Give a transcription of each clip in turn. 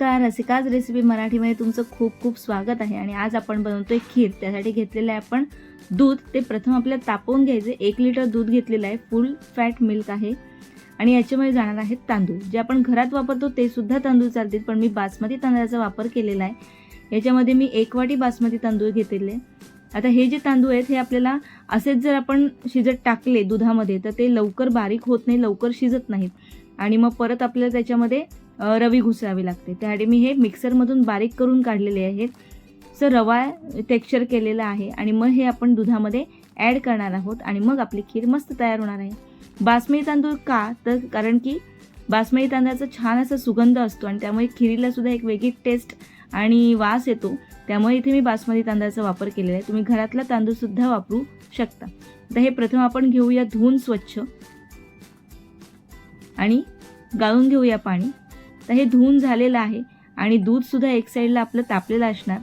नमस्कार रसिकाज रेसिपी मराठीमध्ये तुमचं खूप खूप स्वागत आहे. आणि आज आपण बनवतोय खीर. त्यासाठी घेतलेलं आहे आपण दूध. ते प्रथम आपल्याला तापवून घ्यायचे एक लिटर दूध घेतलेलं आहे. फुल फॅट मिल्क आहे. आणि याच्यामध्ये जाणार आहेत तांदूळ. जे आपण घरात वापरतो ते सुद्धा तांदूळ चालतील. पण मी बासमती तांदळाचा वापर केलेला आहे. याच्यामध्ये मी एक वाटी बासमती तांदूळ घेतलेले आता हे जे तांदूळ आहेत हे आपल्याला असेच जर आपण शिजत टाकले दुधामध्ये तर ते लवकर बारीक होत नाही लवकर शिजत नाहीत. आणि मग परत आपल्याला त्याच्यामध्ये रवी घुसरावी लागते. त्यासाठी मी हे मिक्सरमधून बारीक करून काढलेले आहेत. सर रवा टेक्स्चर केलेला आहे आणि मग हे आपण दुधामध्ये ॲड करणार आहोत आणि मग आपली खीर मस्त तयार होणार आहे. बासमती तांदूळ का? तर कारण की बासमती तांदळाचा छान असा सुगंध असतो आणि त्यामुळे खिरीला सुद्धा एक वेगळी टेस्ट आणि वास येतो. त्यामुळे इथे मी बासमती तांदळाचा वापर केलेला आहे. तुम्ही घरातला तांदूळसुद्धा वापरू शकता. तर हे प्रथम आपण घेऊया धुवून स्वच्छ आणि गाळून घेऊया पाणी. तर हे धुवून झालेलं आहे आणि दूधसुद्धा एक साईडला आपलं तापलेलं असणार.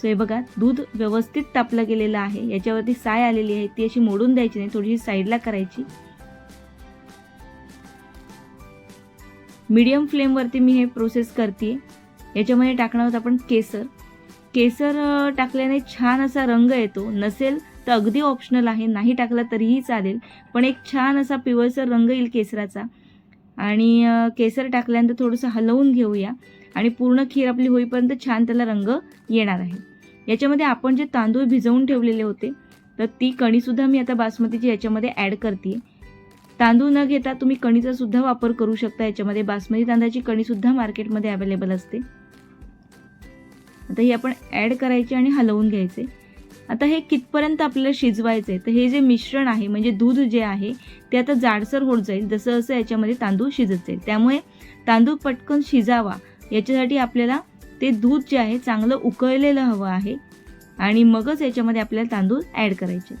सो हे बघा दूध व्यवस्थित तापलं गेलेलं आहे. याच्यावरती साय आलेली आहे. ती अशी मोडून द्यायची नाही थोडीशी साईडला करायची. मीडियम फ्लेमवरती मी हे प्रोसेस करते याच्यामध्ये टाकणार आहोत आपण केसर. केसर टाकल्याने छान असा रंग येतो. नसेल तर अगदी ऑप्शनल आहे. नाही टाकला तरीही चालेल. पण एक छान असा पिवळसर रंग येईल केसराचा. आणि केसर टाकल्यानंतर थोडंसं हलवून घेऊया आणि पूर्ण खीर आपली होईपर्यंत छान त्याला रंग येणार आहे. याच्यामध्ये आपण जे तांदूळ भिजवून ठेवलेले होते तर ती कणीसुद्धा मी आता बासमतीची याच्यामध्ये ॲड करते तांदूळ न घेता तुम्ही कणीचा सुद्धा वापर करू शकता याच्यामध्ये. बासमती तांदळाची कणीसुद्धा मार्केटमध्ये अवेलेबल असते. आता ही आपण ॲड करायची आणि हलवून घ्यायचे. आता हे कितपर्यंत आपल्याला शिजवायचं आहे तर हे जे मिश्रण आहे म्हणजे दूध जे आहे ते आता जाडसर होत जाईल जसं जसं याच्यामध्ये तांदूळ शिजत जाईल. त्यामुळे तांदूळ पटकन शिजावा. याच्यासाठी आपल्याला ते दूध जे आहे चांगलं उकळलेलं हवं आहे आणि मगच याच्यामध्ये आपल्याला तांदूळ ॲड करायचे.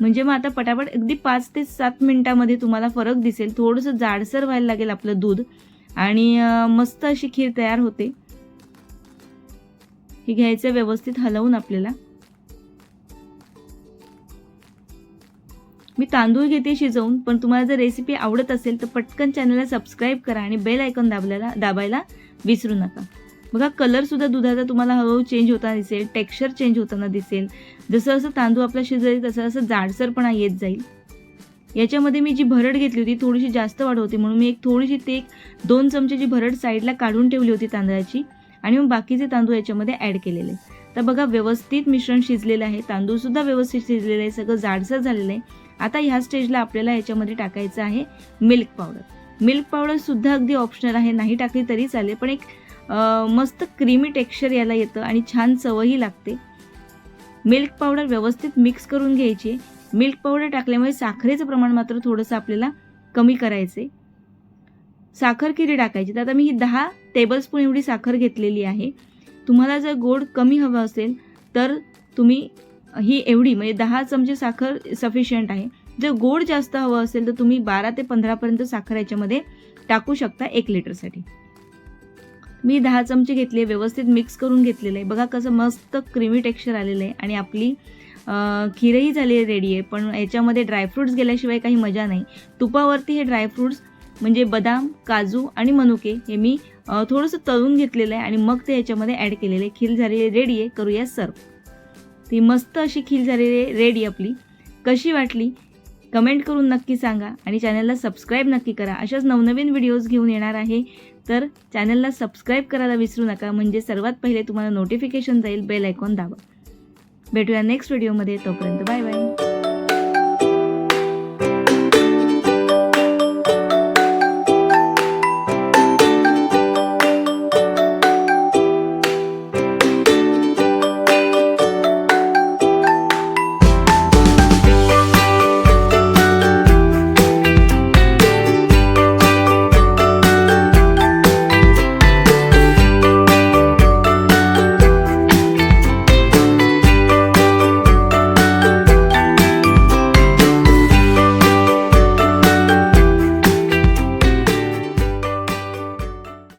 म्हणजे मग आता पटापट अगदी पाच ते सात मिनिटामध्ये तुम्हाला फरक दिसेल. थोडंसं जाडसर व्हायला लागेल आपलं दूध. आणि मस्त अशी खीर तयार होते. ही घ्यायचं व्यवस्थित हलवून आपल्याला. मी तांदूळ घेते शिजवून पण तुम्हाला जर रेसिपी आवडत असेल तर पटकन चॅनलला सबस्क्राईब करा आणि बेल आयकॉन दाबल्याला दाबायला विसरू नका. बघा कलरसुद्धा दुधाचा तुम्हाला हळूहळू चेंज होताना दिसेल टेक्स्चर चेंज होताना दिसेल. जसं जसं तांदूळ आपला शिजेल तसं तसं जाडसरपणा येत जाईल. याच्यामध्ये मी जी भरड घेतली होती थोडीशी जास्त वाढ होती म्हणून मी एक थोडीशी ते एक दोन चमचेची भरड साईडला काढून ठेवली होती तांदळाची आणि मग बाकीचे तांदूळ याच्यामध्ये ॲड केलेले. तर बघा व्यवस्थित मिश्रण शिजलेलं आहे तांदूळसुद्धा व्यवस्थित शिजलेलं आहे सगळं जाडसर झालेलं आहे. आता ह्या स्टेजला आपल्याला याच्यामध्ये टाकायचं आहे मिल्क पावडर. मिल्क पावडर सुद्धा अगदी ऑप्शनल आहे. नाही टाकली तरी चालेल पण एक मस्त क्रीमी टेक्स्चर याला येतं आणि छान चवही लागते. मिल्क पावडर व्यवस्थित मिक्स करून घ्यायची. मिल्क पावडर टाकल्यामुळे साखरेचं प्रमाण मात्र थोडंसं आपल्याला कमी करायचे साखर किती टाकायची? तर आता मी ही दहा टेबलस्पून एवढी साखर घेतलेली आहे. तुम्हाला जर गोड कमी हवं असेल तर तुम्ही ही एवढी म्हणजे दहा चमचे साखर सफिशियंट आहे. जर गोड जास्त हवं असेल तर तुम्ही बारा ते पंधरापर्यंत साखर याच्यामध्ये टाकू शकता एक लिटरसाठी. मी दहा चमचे घेतले व्यवस्थित मिक्स करून घेतलेलं आहे. बघा कसं मस्त क्रीमी टेक्स्चर आलेलं आहे आणि आपली खीरही झाली रेडी आहे. पण याच्यामध्ये ड्रायफ्रूट्स गेल्याशिवाय काही मजा नाही. तुपावरती हे ड्रायफ्रूट्स म्हणजे बदाम काजू आणि मनुके हे मी थोडंसं तळून घेतलेलं आहे आणि मग ते याच्यामध्ये ॲड केलेलं आहे. खीर झालेली रेडी आहे. करूया सर्व ती मस्त अशी खील झालेली रेडी आपली. कशी वाटली? कमेंट करून नक्की सांगा आणि चॅनलला सबस्क्राईब नक्की करा. अशाच नवनवीन व्हिडिओज घेऊन येणार आहे. तर चॅनलला सबस्क्राईब करायला विसरू नका. म्हणजे सर्वात पहिले तुम्हाला नोटिफिकेशन जाईल बेल आयकॉन दाबा. भेटूया नेक्स्ट व्हिडिओमध्ये तोपर्यंत बाय बाय